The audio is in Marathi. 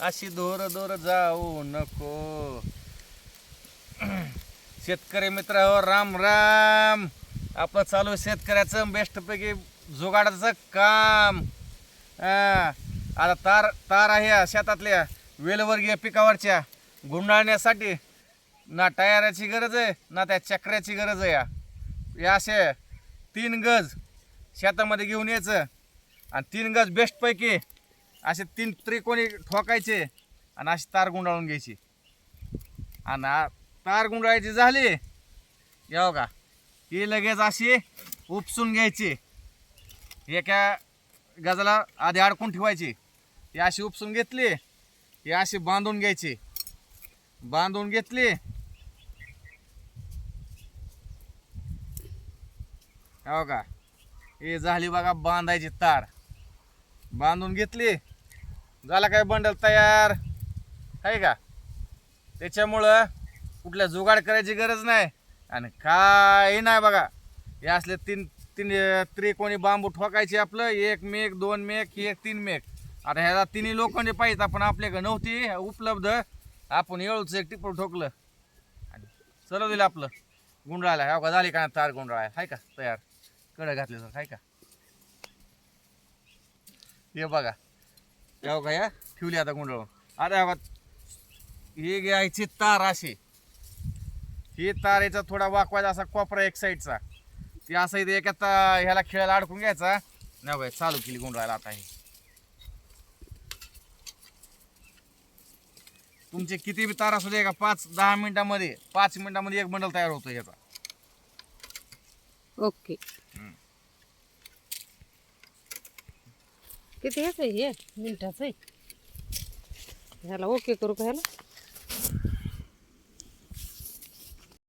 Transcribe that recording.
अशी दोर दोर जाऊ नको. शेतकरी मित्र हो राम राम. आपलं चालू शेतकऱ्याचं. बेस्टपैकी जुगाडाचं काम. आता तार तार आहे या शेतातल्या. वेलवर्गीय पिकावरच्या. गुंडाळण्यासाठी ना टायराची गरज आहे ना त्या चक्राची गरज आहे या. असे तीन गज शेतामध्ये घेऊन यायचं. आणि तीन गज बेस्टपैकी असे तीन त्रिकोणी ठोकायचे आणि अशी तार गुंडाळून घ्यायची. आणि तार गुंडाळायची झाली येऊ का ही लगेच अशी उपसून घ्यायची. एका गजाला आधी अडकून ठेवायची. ही अशी उपसून घेतली ही अशी बांधून घ्यायची. बांधून घेतली. हो का हे झाली बघा बांधायची तार. बांधून घेतली. झाला काय बंडल तयार? आहे का? त्याच्यामुळं कुठल्या जुगाड करायची गरज नाही. आणि काही नाही बघा. हे असले तीन तीन त्रिकोणी बांबू ठोकायचे आपलं. एक मेक दोन मेक एक तीन मेक आता ह्याला तिन्ही लोखंडी पाहिजे आपण आपल्याकडे नव्हती. उपलब्ध. आपण येळूच एक टिपळ ठोकलं. आणि चलव दिलं आपलं गुंडाळायला हा हो का? झाली का तार गुंडाळाय हाय का? तयार. कडं घातले सर हाय का? हे बघा. हो का या? ठेवली आता गुंडाळून. आता बघा. ही घ्यायची तार अशी. ही तार याचा थोडा वाकवायचा असा कोपरा एक साईडचा ती असं इथे एका ह्याला खेळायला अडकून घ्यायचा. नाही बाई चालू केली गुंडाळायला आता ही. तुमचे किती बी तार असू दे का पाच दहा मिनिटामध्ये पाच मिनिटामध्ये एक बंडल तयार होतो याचा ओके. किती ह्याच आहे? हे मिनटाचं आहे. ह्याला ओके करू का ह्याला?